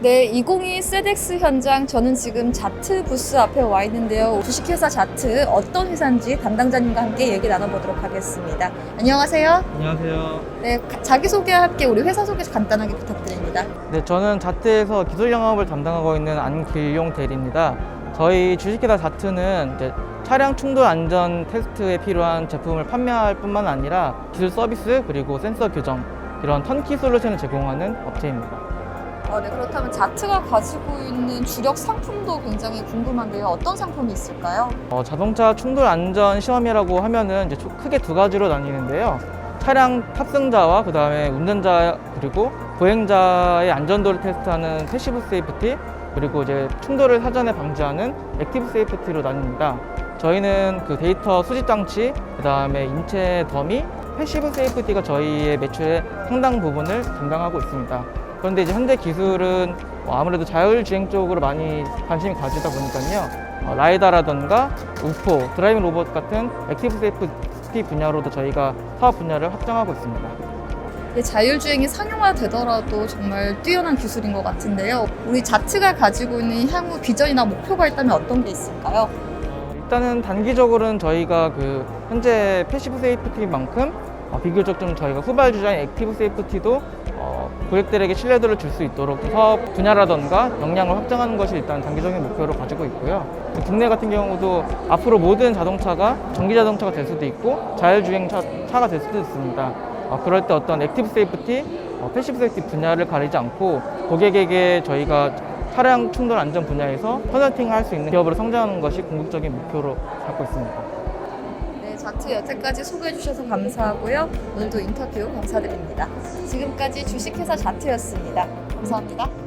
네, 2022 세덱스 현장 저는 지금 자트 부스 앞에 와 있는데요. 주식회사 자트 어떤 회사인지 담당자님과 함께 얘기 나눠보도록 하겠습니다. 안녕하세요. 안녕하세요. 네, 가- 자기소개할게 우리 회사 소개 간단하게 부탁드립니다. 네, 저는 자트에서 기술 영업을 담당하고 있는 안길용 대리입니다. 저희 주식회사 자트는 이제 차량 충돌 안전 테스트에 필요한 제품을 판매할 뿐만 아니라 기술 서비스 그리고 센서 교정 이런 턴키 솔루션을 제공하는 업체입니다. 어, 네, 그렇다면 자트가 가지고 있는 주력 상품도 굉장히 궁금한데요. 어떤 상품이 있을까요? 어, 자동차 충돌 안전 시험이라고 하면은 이제 초- 크게 두 가지로 나뉘는데요. 차량 탑승자와 그 다음에 운전자 그리고 보행자의 안전도를 테스트하는 패시브 세이프티 그리고 이제 충돌을 사전에 방지하는 액티브 세이프티로 나뉩니다. 저희는 그 데이터 수집 장치, 그 다음에 인체 더미, 패시브 세이프티가 저희의 매출의 상당 부분을 담당하고 있습니다. 그런데 이제 현재 기술은 어, 아무래도 자율주행 쪽으로 많이 관심이 가지다 보니까요. 어, 라이다라던가 우포, 드라이빙 로봇 같은 액티브 세이프티 분야로도 저희가 사업 분야를 확장하고 있습니다. 네, 자율주행이 상용화되더라도 정말 뛰어난 기술인 것 같은데요. 우리 자트가 가지고 있는 향후 비전이나 목표가 있다면 어떤 게 있을까요? 일단은 단기적으로는 저희가 그 현재 패시브 세이프티만큼 어, 비교적 좀 저희가 후발 주자인 액티브 세이프티도 어, 고객들에게 신뢰도를 줄 수 있도록 사업 분야라던가 역량을 확장하는 것이 일단 단기적인 목표로 가지고 있고요. 국내 같은 경우도 앞으로 모든 자동차가 전기 자동차가 될 수도 있고 자율주행 차, 차가 될 수도 있습니다. 어, 그럴 때 어떤 액티브 세이프티, 어, 패시브 세이프티 분야를 가리지 않고 고객에게 저희가 차량 충돌 안전 분야에서 컨설팅 할수 있는 기업으로 성장하는 것이 궁극적인 목표로 갖고 있습니다. 네, 자트 여태까지 소개해 주셔서 감사하고요. 오늘도 인터뷰 감사드립니다. 지금까지 주식회사 자트였습니다. 감사합니다.